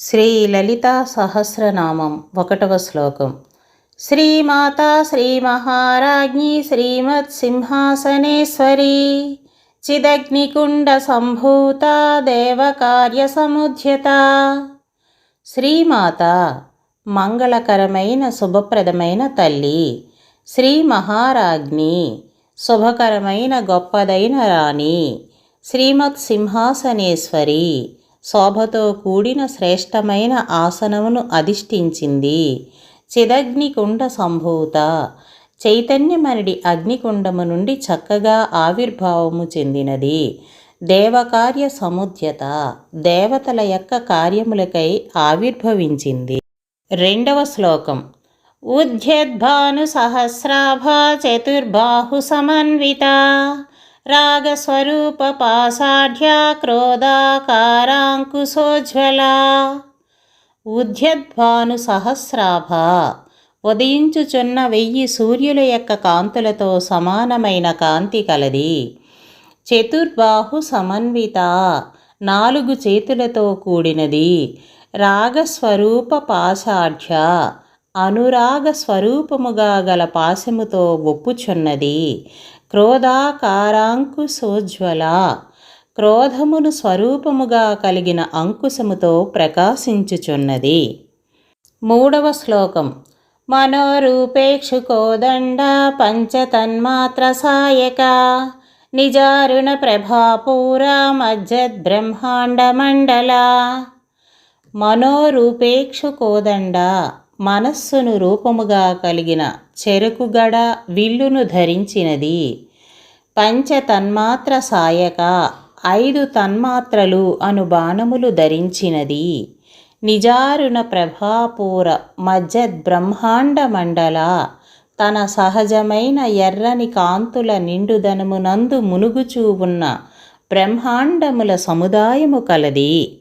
శ్రీ లలితా సహస్రనామం ఒకటవ శ్లోకం. శ్రీమాత శ్రీ మహారాజ్ఞి శ్రీమత్ సింహాసనేశ్వరి చిదగ్నికుండ సంభూత దేవకార్య సముధ్యత శ్రీమాత మంగళకరమైన శుభప్రదమైన తల్లి శ్రీ మహారాజ్ఞి శుభకరమైన గొప్పదైన రాణి శ్రీమత్ సింహాసనేశ్వరి శోభతో కూడిన శ్రేష్టమైన ఆసనమును అధిష్ఠించింది. చిదగ్నికుండ సంభూత. చైతన్యమనడి అగ్నికుండము నుండి చక్కగా ఆవిర్భావము చెందినది. దేవకార్య సముద్యత. దేవతల యొక్క కార్యములకై ఆవిర్భవించింది. రెండవ శ్లోకం. ఉద్యద్భాను సహస్రాభ చతుర్బాహు సమన్విత. రాగస్వరూప పాసాఢ్య క్రోధాకారాంకుశోజ్వలా. ఉద్యద్భాను సహస్రాభ. ఉదయించుచున్న వెయ్యి సూర్యుల యొక్క కాంతులతో సమానమైన కాంతి కలది. చతుర్బాహు సమన్విత. నాలుగు చేతులతో కూడినది. రాగస్వరూప పాశాఢ్య అనురాగ స్వరూపముగా గల పాశముతో ఒప్పుచున్నది. క్రోధాకారాంకుశోజ్వల. క్రోధమును స్వరూపముగా కలిగిన అంకుశముతో ప్రకాశించుచున్నది. మూడవ శ్లోకం. మనోరూపేక్షుకోదండ పంచతన్మాత్ర సాయక. నిజారుణ ప్రభాపూర మజ్జద్బ్రహ్మాండమండల. మనోరూపేక్షుకోదండ మనస్సును రూపముగా కలిగిన చెరుకుగడ విల్లును ధరించినది. పంచతన్మాత్ర సాయక ఐదు తన్మాత్రలు అను బాణములు ధరించినది. నిజారుణ ప్రభాపూర మజ్జద్ బ్రహ్మాండ మండల తన సహజమైన ఎర్రని కాంతుల నిండుదనమునందు మునుగుచూ ఉన్న బ్రహ్మాండముల సముదాయము కలది.